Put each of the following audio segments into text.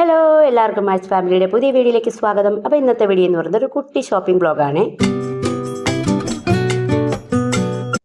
Hello എല്ലാവർക്കും match ഫാമിലിയുടെ പുതിയ വീഡിയോയിലേക്ക് സ്വാഗതം. അപ്പോൾ ഇന്നത്തെ വീഡിയോ എന്ന് പറയുന്നത് ഒരു കുട്ടി ഷോപ്പിംഗ് ബ്ലോഗാണ്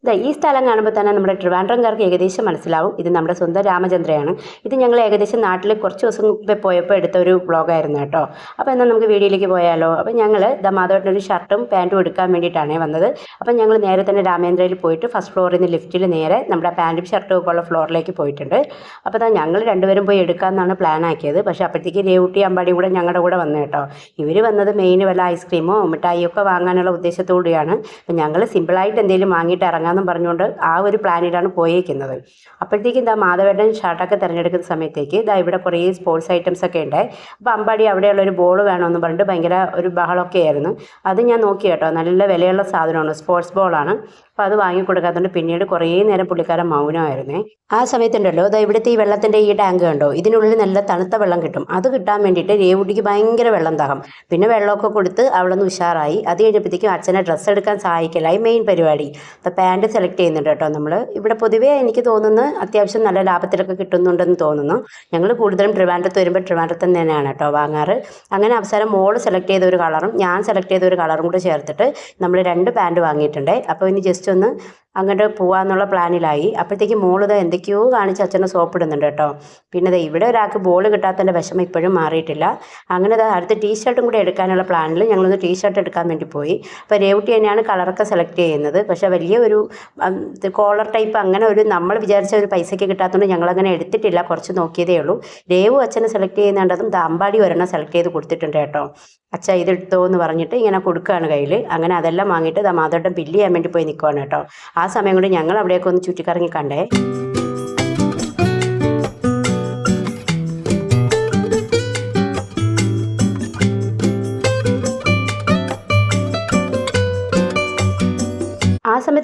ദാ ഈ സ്ഥലം കാണുമ്പോൾ തന്നെ നമ്മുടെ ട്രിവാൻഡ്രംകാർക്ക് ഏകദേശം മനസ്സിലാവും. ഇത് നമ്മുടെ സ്വന്തം രാമചന്ദ്രയാണ്. ഇത് ഞങ്ങൾ ഏകദേശം നാട്ടിൽ കുറച്ച് ദിവസം പോയപ്പോൾ എടുത്ത ഒരു വ്ളോഗായിരുന്നു കേട്ടോ. അപ്പോൾ എന്നാൽ നമുക്ക് വീഡിയോയിലേക്ക് പോയാലോ? അപ്പോൾ ഞങ്ങൾ ദ മാധവട്ടിന് ഒരു ഷർട്ടും പാന്റും എടുക്കാൻ വേണ്ടിയിട്ടാണ് വന്നത്. അപ്പോൾ ഞങ്ങൾ നേരെ തന്നെ രാമേന്ദ്രയിൽ പോയിട്ട് ഫസ്റ്റ് ഫ്ലോറിൽ നിന്ന് ലിഫ്റ്റിൽ നേരെ നമ്മുടെ പാന്റും ഷർട്ടും ഒക്കെ ഉള്ള ഫ്ലോറിലേക്ക് പോയിട്ടുണ്ട്. അപ്പോൾ ദാ ഞങ്ങൾ രണ്ടുപേരും പോയി എടുക്കാമെന്നാണ് പ്ലാൻ ആക്കിയത്. പക്ഷേ അപ്പോഴത്തേക്ക് രേവുട്ടി അമ്പാടി കൂടെ ഞങ്ങളുടെ കൂടെ വന്നു കേട്ടോ. ഇവർ വന്നത് മെയിൻ വല്ല ഐസ്ക്രീമോ മിഠായിയോ ഒക്കെ വാങ്ങാനുള്ള ഉദ്ദേശത്തോടെയാണ്. അപ്പോൾ ഞങ്ങൾ സിമ്പിളായിട്ട് എന്തെങ്കിലും വാങ്ങിയിട്ട് ഇറങ്ങാമെന്നും പറഞ്ഞുകൊണ്ട് ആ ഒരു പ്ലാനിലാണ് പോയേക്കുന്നത്. അപ്പോഴത്തേക്കും ഇതാ മാധവേട്ടൻ ഷർട്ടൊക്കെ തിരഞ്ഞെടുക്കുന്ന സമയത്തേക്ക് ഇതാ ഇവിടെ കുറേ സ്പോർട്സ് ഐറ്റംസ് ഒക്കെ ഉണ്ട്. അപ്പോൾ അമ്പാടി അവിടെയുള്ള ഒരു ബോൾ വേണമെന്ന് പറഞ്ഞിട്ട് ഭയങ്കര ഒരു ബഹളമൊക്കെ ആയിരുന്നു. അത് ഞാൻ നോക്കി കേട്ടോ. നല്ല വിലയുള്ള സാധനമാണ്. സ്പോർട്സ് ബോളാണ് അപ്പോൾ അത് വാങ്ങിക്കൊടുക്കാത്തതുകൊണ്ട് പിന്നീട് കുറേ നേരം പുള്ളിക്കാരൻ മൗനമായിരുന്നേ. ആ സമയത്തുണ്ടല്ലോ അതാ ഇവിടുത്തെ ഈ വെള്ളത്തിന്റെ ഈ ടാങ്ക് കണ്ടോ? ഇതിനുള്ളിൽ നല്ല തണുത്ത വെള്ളം കിട്ടും. അത് കിട്ടാൻ വേണ്ടിയിട്ട് രേവുട്ടിക്ക് ഭയങ്കര വെള്ളം ദാഹം. പിന്നെ വെള്ളമൊക്കെ കൊടുത്ത് അവളൊന്ന് ഉഷാറായി. അത് കഴിഞ്ഞപ്പോഴത്തേക്കും അച്ഛനെ ഡ്രസ്സ് എടുക്കാൻ സഹായിക്കലായി. മെയിൻ പരിപാടി. അപ്പോൾ പാന്റ് സെലക്ട് ചെയ്യുന്നുണ്ട് കേട്ടോ നമ്മൾ ഇവിടെ പൊതുവേ എനിക്ക് തോന്നുന്നു അത്യാവശ്യം നല്ല ലാഭത്തിലൊക്കെ കിട്ടുന്നുണ്ടെന്ന് തോന്നുന്നു. ഞങ്ങൾ കൂടുതലും ട്രിവാൻഡ്രത്ത് വരുമ്പോൾ ട്രിവാൻഡ്രത്ത് തന്നെയാണ് കേട്ടോ വാങ്ങാറ്. അങ്ങനെ അവസാനം മോൾ സെലക്ട് ചെയ്ത ഒരു കളറും ഞാൻ സെലക്ട് ചെയ്ത ഒരു കളറും കൂടെ ചേർത്തിട്ട് നമ്മൾ രണ്ട് പാന്റ് വാങ്ങിയിട്ടുണ്ട്. അപ്പോൾ ഇനി ജസ്റ്റ് ഒന്ന് അങ്ങോട്ട് പോകാമെന്നുള്ള പ്ലാനിലായി. അപ്പോഴത്തേക്ക് മോളിത് എന്തൊക്കെയോ കാണിച്ച് അച്ഛനെ സോപ്പിടുന്നുണ്ട് കേട്ടോ. പിന്നെ ദേ ഇവിടെ ഒരാൾക്ക് ബോൾ കിട്ടാത്തതിന്റെ വിഷമം ഇപ്പോഴും മാറിയിട്ടില്ല. അങ്ങനെ ദാ അടുത്ത ടീഷർട്ടും കൂടെ എടുക്കാനുള്ള പ്ലാനിൽ ഞങ്ങളൊന്ന് ടീ ഷർട്ട് എടുക്കാൻ വേണ്ടി പോയി. അപ്പോൾ രേവട്ടി തന്നെയാണ് കളറൊക്കെ സെലക്ട് ചെയ്യുന്നത്. പക്ഷേ വലിയ ഒരു കോളർ ടൈപ്പ് അങ്ങനെ ഒരു നമ്മൾ വിചാരിച്ച ഒരു പൈസയ്ക്ക് കിട്ടാത്തതുകൊണ്ട് ഞങ്ങളങ്ങനെ എടുത്തിട്ടില്ല. കുറച്ച് നോക്കിയതേ ഉള്ളൂ. രേവു അച്ഛനെ സെലക്ട് ചെയ്യുന്നുണ്ടതും ദാമ്പാടി ഒരെണ്ണം സെലക്ട് ചെയ്ത് കൊടുത്തിട്ടുണ്ട് കേട്ടോ. അച്ഛ ഇതെടുത്തോ എന്ന് പറഞ്ഞിട്ട് ഇങ്ങനെ കൊടുക്കുകയാണ് കയ്യിൽ. അങ്ങനെ അതെല്ലാം വാങ്ങിയിട്ട് ദാ ബില്ല് ചെയ്യാൻ വേണ്ടി പോയി നിൽക്കുവാണ് കേട്ടോ. ആ സമയം കൊണ്ട് ഞങ്ങൾ അവിടെയൊക്കെ ഒന്ന് ചുറ്റിക്കറങ്ങി കണ്ടേ.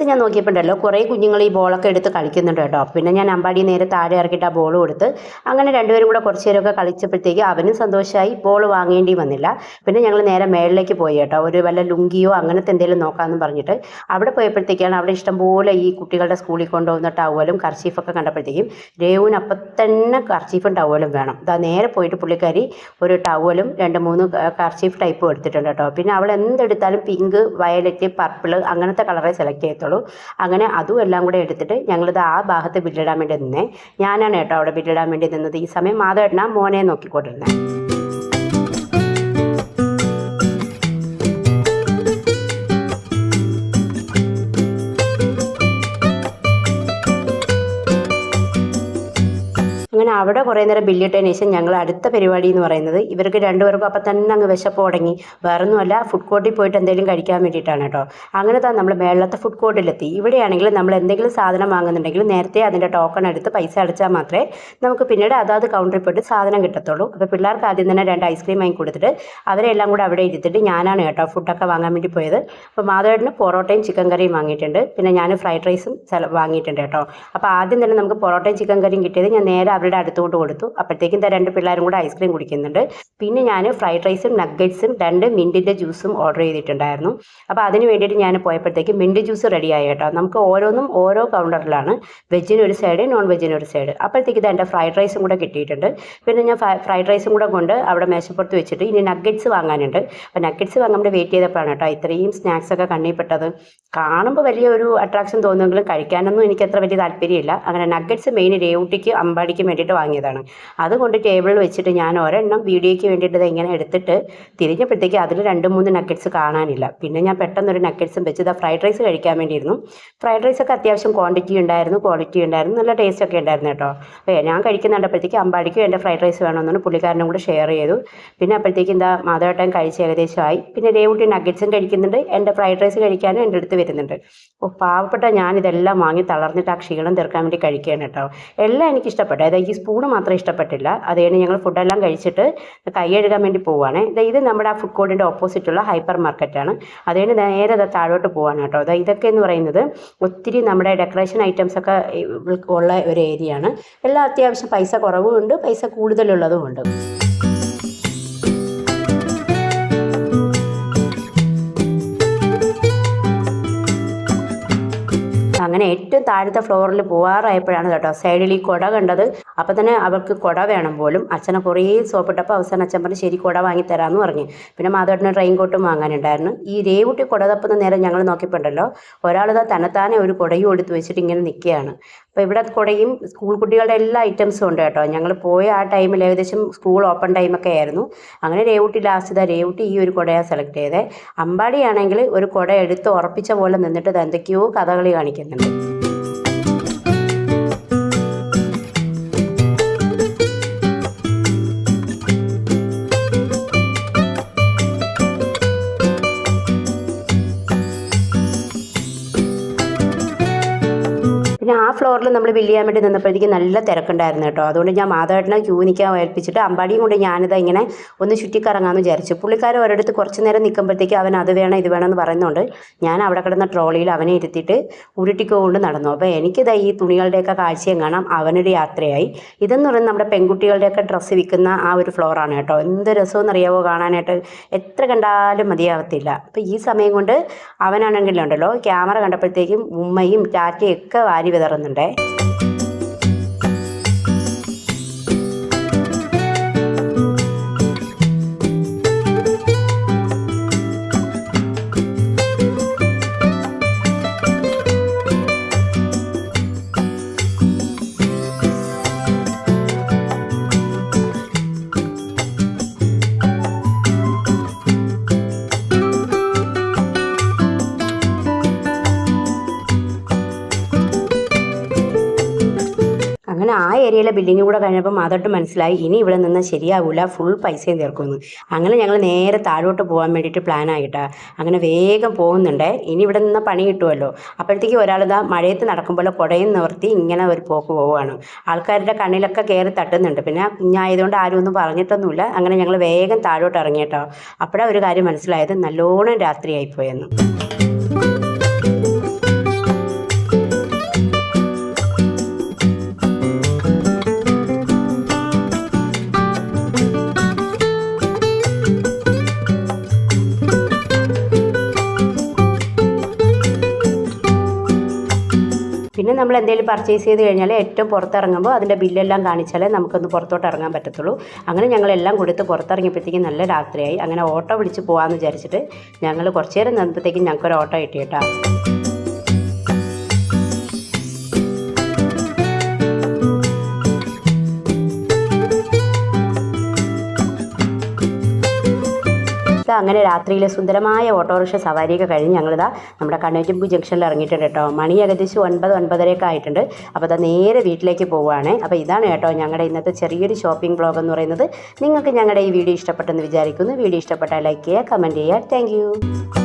സമയത്ത് ഞാൻ നോക്കിയപ്പോണ്ടല്ലോ കുറേ കുഞ്ഞുങ്ങൾ ഈ ബോളൊക്കെ എടുത്ത് കളിക്കുന്നുണ്ട് കേട്ടോ. പിന്നെ ഞാൻ അമ്പാടി നേരെ താഴെ ഇറക്കിയിട്ട് ആ ബോൾ കൊടുത്ത് അങ്ങനെ രണ്ടുപേരും കൂടെ കുറച്ച് നേരമൊക്കെ കളിച്ചപ്പോഴത്തേക്ക് അവനും സന്തോഷമായി ബോൾ വാങ്ങേണ്ടി വന്നില്ല. പിന്നെ ഞങ്ങൾ നേരെ മേളിലേക്ക് പോയി കേട്ടോ. ഒരു വല്ല ലുങ്കിയോ അങ്ങനത്തെ എന്തെങ്കിലും നോക്കാമെന്ന് പറഞ്ഞിട്ട് അവിടെ പോയപ്പോഴത്തേക്കാണ് അവിടെ ഇഷ്ടംപോലെ ഈ കുട്ടികളുടെ സ്കൂളിൽ കൊണ്ടുപോകുന്ന ടവലും കർച്ചീഫൊക്കെ കണ്ടപ്പോഴത്തേക്കും രേവുവിന് അപ്പം തന്നെ കർച്ചീഫും ടവലും വേണം. ഇതാ നേരെ പോയിട്ട് പുള്ളിക്കാരി ഒരു ടവലും രണ്ട് മൂന്ന് കർച്ചീഫ് ടൈപ്പും എടുത്തിട്ടുണ്ട് കേട്ടോ. പിന്നെ അവൾ എന്തെടുത്താലും പിങ്ക് വയലറ്റ് പർപ്പിൾ അങ്ങനത്തെ കളറേ സെലക്ട് ചെയ്യത്തുള്ളൂ. അങ്ങനെ അതും എല്ലാം കൂടെ എടുത്തിട്ട് ഞങ്ങളിത് ആ ഭാഗത്ത് ബില്ലിടാൻ വേണ്ടി നിന്നേ. ഞാനാണ് കേട്ടോ അവിടെ ബില്ലിടാൻ വേണ്ടി നിന്നത്. ഈ സമയം മാധവേട്ടനാ മോനെ നോക്കിക്കൊണ്ടിരുന്നത് അങ്ങനെ അവിടെ കുറേ നേരം ബില്ലിട്ടതിന് ശേഷം ഞങ്ങൾ അടുത്ത പരിപാടി എന്ന് പറയുന്നത് ഇവർക്ക് രണ്ടുപേർക്കും അപ്പം തന്നെ അങ്ങ് വിശപ്പ് തുടങ്ങി. വേറൊന്നുമല്ല ഫുഡ് കോർട്ടിൽ പോയിട്ട് എന്തെങ്കിലും കഴിക്കാൻ വേണ്ടിയിട്ടാണ് കേട്ടോ. അങ്ങനെ തന്നെ നമ്മൾ മേളത്തെ ഫുഡ് കോർട്ടിലെത്തി ഇവിടെയാണെങ്കിൽ നമ്മൾ എന്തെങ്കിലും സാധനം വാങ്ങുന്നുണ്ടെങ്കിൽ നേരത്തെ അതിന്റെ ടോക്കൺ എടുത്ത് പൈസ അടച്ചാൽ മാത്രമേ നമുക്ക് പിന്നീട് അതാത് കൗണ്ടറിൽ പോയിട്ട് സാധനം കിട്ടത്തുള്ളൂ. അപ്പോൾ പിള്ളേർക്ക് ആദ്യം തന്നെ രണ്ട് ഐസ്ക്രീം വാങ്ങി കൊടുത്തിട്ട് അവരെല്ലാം കൂടെ അവിടെ ഇരുത്തിട്ട് ഞാനാണ് കേട്ടോ ഫുഡൊക്കെ വാങ്ങാൻ വേണ്ടി പോയത്. അപ്പോൾ മാധവേട്ടന് പൊറോട്ടയും ചിക്കൻ കറിയും വാങ്ങിയിട്ടുണ്ട്. പിന്നെ ഞാൻ ഫ്രൈഡ് റൈസും വാങ്ങിയിട്ടുണ്ട് കേട്ടോ. അപ്പോൾ ആദ്യം തന്നെ നമുക്ക് പൊറോട്ടയും ചിക്കൻ കറിയും കിട്ടിയത് ഞാൻ നേരെ അവരുടെ അടുത്തോട്ട് കൊടുത്തു. അപ്പോഴത്തേക്കും രണ്ട് പിള്ളേരും കൂടെ ഐസ്ക്രീം കുടിക്കുന്നുണ്ട്. പിന്നെ ഞാൻ ഫ്രൈഡ് റൈസും നഗ്ഗറ്റ്സും രണ്ട് മിന്റിന്റെ ജ്യൂസും ഓർഡർ ചെയ്തിട്ടുണ്ടായിരുന്നു. അപ്പോൾ അതിന് വേണ്ടിയിട്ട് ഞാൻ പോയപ്പോഴത്തേക്കും മിന്റ് ജ്യൂസ് റെഡിയായി കേട്ടോ. നമുക്ക് ഓരോന്നും ഓരോ കൗണ്ടറിലാണ് വെജിന് ഒരു സൈഡ് നോൺ വെജിന് ഒരു സൈഡ് അപ്പോഴത്തേക്ക് ഇത് എന്റെ ഫ്രൈഡ് റൈസും കൂടെ കിട്ടിയിട്ടുണ്ട്. പിന്നെ ഞാൻ ഫ്രൈഡ് റൈസും കൂടെ കൊണ്ട് അവിടെ മേശപ്പുറത്ത് വെച്ചിട്ട് ഇനി നഗ്ഗറ്റ്സ് വാങ്ങാനുണ്ട്. അപ്പോൾ നഗ്ഗറ്റ്സ് വാങ്ങാൻ വേണ്ടി വെയിറ്റ് ചെയ്തപ്പോഴാണ് കേട്ടോ ഇത്രയും സ്നാക്സൊക്കെ കണ്ണിപ്പെട്ടത് കാണുമ്പോൾ വലിയൊരു അട്രാക്ഷൻ തോന്നുമെങ്കിലും കഴിക്കാനൊന്നും എനിക്ക് അത്ര വലിയ താല്പര്യമില്ല. അങ്ങനെ നഗ്ഗറ്റ്സ് മെയിൻ രേവുട്ടിക്ക് അമ്പാടിക്കും വേണ്ടിയിട്ട് വാങ്ങിയതാണ്. അതുകൊണ്ട് ടേബിളിൽ വെച്ചിട്ട് ഞാൻ ഒരെണ്ണം വീഡിയോയ്ക്ക് വേണ്ടിയിട്ട് ഇങ്ങനെ എടുത്തിട്ട് തിരിഞ്ഞപ്പോഴത്തേക്ക് അതിൽ രണ്ട് മൂന്ന് നക്കറ്റ്സ് കാണാനില്ല. പിന്നെ ഞാൻ പെട്ടെന്ന് ഒരു നഗ്ഗറ്റ്സും വെച്ച് ഇതാ ഫ്രൈഡ് റൈസ് കഴിക്കാൻ വേണ്ടിയിരുന്നു. ഫ്രൈഡ് റൈസ് ഒക്കെ അത്യാവശ്യം ക്വാണ്ടിറ്റി ഉണ്ടായിരുന്നു ക്വാളിറ്റി ഉണ്ടായിരുന്നു നല്ല ടേസ്റ്റ് ഒക്കെ ഉണ്ടായിരുന്നു കേട്ടോ. അപ്പോൾ ഞാൻ കഴിക്കുന്നുണ്ടപ്പോഴത്തേക്ക് അമ്പാടിക്കും എന്റെ ഫ്രൈഡ് റൈസ് വേണമെന്നാണ് പുള്ളിക്കാരനും കൂടെ ഷെയർ ചെയ്തു. പിന്നെ അപ്പോഴത്തേക്കും എന്താ മാധവട്ടൻ കഴിച്ച് ഏകദേശമായി. പിന്നെ രേവുട്ടി നഗറ്റ്സും കഴിക്കുന്നുണ്ട്. എന്റെ ഫ്രൈഡ് റൈസ് കഴിക്കാനും എന്റെ അടുത്ത് വരുന്നുണ്ട്. ഓ പാവപ്പെട്ട ഞാൻ ഇതെല്ലാം വാങ്ങി തളർന്നിട്ട് ആ ക്ഷീണം തീർക്കാൻ വേണ്ടി കഴിക്കുകയാണ് കേട്ടോ. എല്ലാം എനിക്ക് ഇഷ്ടപ്പെട്ടു അതായത് ഈ സ്പൂണ് മാത്രം ഇഷ്ടപ്പെട്ടില്ല. അത് കഴിഞ്ഞ് ഞങ്ങൾ ഫുഡെല്ലാം കഴിച്ചിട്ട് കൈ കഴുകാൻ വേണ്ടി പോവുകയാണ് ഇത് നമ്മുടെ ആ ഫുഡ് കോർട്ടിന്റെ ഓപ്പോസിറ്റുള്ള ഹൈപ്പർ മാർക്കറ്റാണ് അത് കഴിഞ്ഞ് നേരെ അത് താഴോട്ട് പോവാണ് കേട്ടോ. അത് ഇതൊക്കെ എന്ന് പറയുന്നത് ഒത്തിരി നമ്മുടെ ഡെക്കറേഷൻ ഐറ്റംസ് ഒക്കെ ഉള്ള ഒരു ഏരിയ ആണ്. എല്ലാം അത്യാവശ്യം പൈസ കുറവും ഉണ്ട് പൈസ കൂടുതലുള്ളതും ഉണ്ട്. അങ്ങനെ ഏറ്റവും താഴത്തെ ഫ്ലോറിൽ പോകാറായപ്പോഴാണ് കേട്ടോ സൈഡിൽ ഈ കുട കണ്ടത്. അപ്പോൾ തന്നെ അവൾക്ക് കുട വേണം പോലും. അച്ഛനെ കുറേ സോപ്പിട്ടപ്പോൾ അവസാനം അച്ഛൻ പറഞ്ഞ് ശരി കുട വാങ്ങി തരാമെന്ന് പറഞ്ഞു. പിന്നെ മാധവേട്ടന് ട്രെയിൻ കോട്ടും വാങ്ങാനുണ്ടായിരുന്നു. ഈ രേവുട്ടി കുട തപ്പുന്ന നേരം ഞങ്ങൾ നോക്കിയപ്പോണ്ടല്ലോ ഒരാളിതാ തന്നെത്താനെ ഒരു കുടയും എടുത്ത് വെച്ചിട്ട് ഇങ്ങനെ നിൽക്കുകയാണ് അപ്പോൾ ഇവിടെ കുടയും സ്കൂൾ കുട്ടികളുടെ എല്ലാ ഐറ്റംസും ഉണ്ട് കേട്ടോ. ഞങ്ങൾ പോയ ആ ടൈമിൽ ഏകദേശം സ്കൂൾ ഓപ്പൺ ടൈമൊക്കെ ആയിരുന്നു. അങ്ങനെ രേവുട്ടി ലാസ്റ്റ് ഇതാ രേവുട്ടി ഈ ഒരു കുടയാണ് സെലക്ട് ചെയ്തത് അമ്പാടിയാണെങ്കിൽ ഒരു കുട എടുത്ത് ഉറപ്പിച്ച പോലെ നിന്നിട്ട് എന്തൊക്കെയോ കഥകളി കാണിക്കുന്നുണ്ട്. പിന്നെ ആ ഫ്ലോറിൽ നമ്മൾ ബില്ല് വേണ്ടി നിന്നപ്പോഴത്തേക്ക് നല്ല തിരക്കുണ്ടായിരുന്നു കേട്ടോ. അതുകൊണ്ട് ഞാൻ മാധവേട്ടനെ ക്യൂ നിൽക്കാൻ ഏൽപ്പിച്ചിട്ട് അമ്പാടിയും കൊണ്ട് ഞാനിതാ ഇങ്ങനെ ഒന്ന് ചുറ്റിക്കറങ്ങാമെന്ന് വിചാരിച്ചു. പുള്ളിക്കാരൻ ഒരിടത്ത് കുറച്ച് നേരം നിൽക്കുമ്പോഴത്തേക്ക് അവൻ അത് വേണം ഇത് വേണമെന്ന് പറയുന്നുണ്ട്. ഞാൻ അവിടെ കിടന്ന ട്രോളിയിൽ അവനെ ഇരുത്തിയിട്ട് ഉരുട്ടിക്കൊണ്ട് നടന്നു. അപ്പോൾ എനിക്കിതാ ഈ തുണികളുടെയൊക്കെ കാഴ്ചയും കാണാം. അവനൊരു യാത്രയായി. ഇതെന്ന് പറയുന്നത് നമ്മുടെ പെൺകുട്ടികളുടെയൊക്കെ ഡ്രസ്സ് വിൽക്കുന്ന ആ ഒരു ഫ്ലോറാണ് കേട്ടോ. എന്ത് രസമെന്ന് അറിയാവോ കാണാനായിട്ട്. എത്ര കണ്ടാലും മതിയാവത്തില്ല. അപ്പോൾ ഈ സമയം കൊണ്ട് അവനാണെങ്കിലുണ്ടല്ലോ ക്യാമറ കണ്ടപ്പോഴത്തേക്കും ഉമ്മയും ടാറ്റയും ഒക്കെ വാരി വിതറുന്നുണ്ടേ അങ്ങനെ ആ ഏരിയയിലെ ബിൽഡിങ്ങും കൂടെ കഴിഞ്ഞപ്പോൾ മാതോട്ട് മനസ്സിലായി ഇനി ഇവിടെ നിന്ന് ശരിയാവില്ല ഫുൾ പൈസയും തീർക്കുമെന്ന് അങ്ങനെ ഞങ്ങൾ നേരെ താഴോട്ട് പോകാൻ വേണ്ടിയിട്ട് പ്ലാൻ ആയിട്ടാ. അങ്ങനെ വേഗം പോകുന്നുണ്ടേ. ഇനി ഇവിടെ നിന്ന് പണി കിട്ടുമല്ലോ അപ്പോഴത്തേക്ക് ഒരാളിതാ മഴയത്ത് നടക്കുമ്പോൾ കുടയും നിവർത്തി ഇങ്ങനെ ഒരു പോക്ക് പോവുകയാണ്. ആൾക്കാരുടെ കണ്ണിലൊക്കെ കയറി തട്ടുന്നുണ്ട്. പിന്നെ കുഞ്ഞായതുകൊണ്ട് ആരും ഒന്നും പറഞ്ഞിട്ടൊന്നുമില്ല. അങ്ങനെ ഞങ്ങൾ വേഗം താഴോട്ട് ഇറങ്ങിയിട്ടോ. അപ്പോഴാണ് ഒരു കാര്യം മനസ്സിലായത്. നല്ലോണം രാത്രിയായിപ്പോയെന്ന് പിന്നെ നമ്മൾ എന്തെങ്കിലും പർച്ചേസ് ചെയ്ത് കഴിഞ്ഞാൽ ഏറ്റവും പുറത്തിറങ്ങുമ്പോൾ അതിന്റെ ബില്ലെല്ലാം കാണിച്ചാലേ നമുക്കൊന്ന് പുറത്തോട്ട് ഇറങ്ങാൻ പറ്റത്തുള്ളൂ. അങ്ങനെ ഞങ്ങളെല്ലാം കൊടുത്ത് പുറത്തിറങ്ങിയപ്പോഴത്തേക്കും നല്ല രാത്രിയായി. അങ്ങനെ ഓട്ടോ വിളിച്ച് പോകാമെന്ന് വിചാരിച്ചിട്ട് ഞങ്ങൾ കുറച്ച് നേരം നിന്നപ്പോഴത്തേക്കും ഞങ്ങൾക്കൊരു ഓട്ടോ കിട്ടി കേട്ടോ. അങ്ങനെ രാത്രിയിലെ സുന്ദരമായ ഓട്ടോറിക്ഷ സവാരിയൊക്കെ കഴിഞ്ഞ് ഞങ്ങളിതാ നമ്മുടെ കണ്ണൂറ്റമ്പു ജംഗ്ഷനിൽ ഇറങ്ങിയിട്ടുണ്ട് കേട്ടോ. മണി ഏകദേശം ഒൻപത് ഒൻപതരയൊക്കെ ആയിട്ടുണ്ട്. അപ്പോൾ അതാ നേരെ വീട്ടിലേക്ക് പോവുകയാണ്. അപ്പോൾ ഇതാണ് കേട്ടോ ഞങ്ങളുടെ ഇന്നത്തെ ചെറിയൊരു ഷോപ്പിംഗ് ബ്ലോഗ് എന്ന് പറയുന്നത്. നിങ്ങൾക്ക് ഞങ്ങളുടെ ഈ വീഡിയോ ഇഷ്ടപ്പെട്ടെന്ന് വിചാരിക്കുന്നു. വീഡിയോ ഇഷ്ടപ്പെട്ടാൽ ലൈക്ക് ചെയ്യുക കമന്റ് ചെയ്യുക. താങ്ക്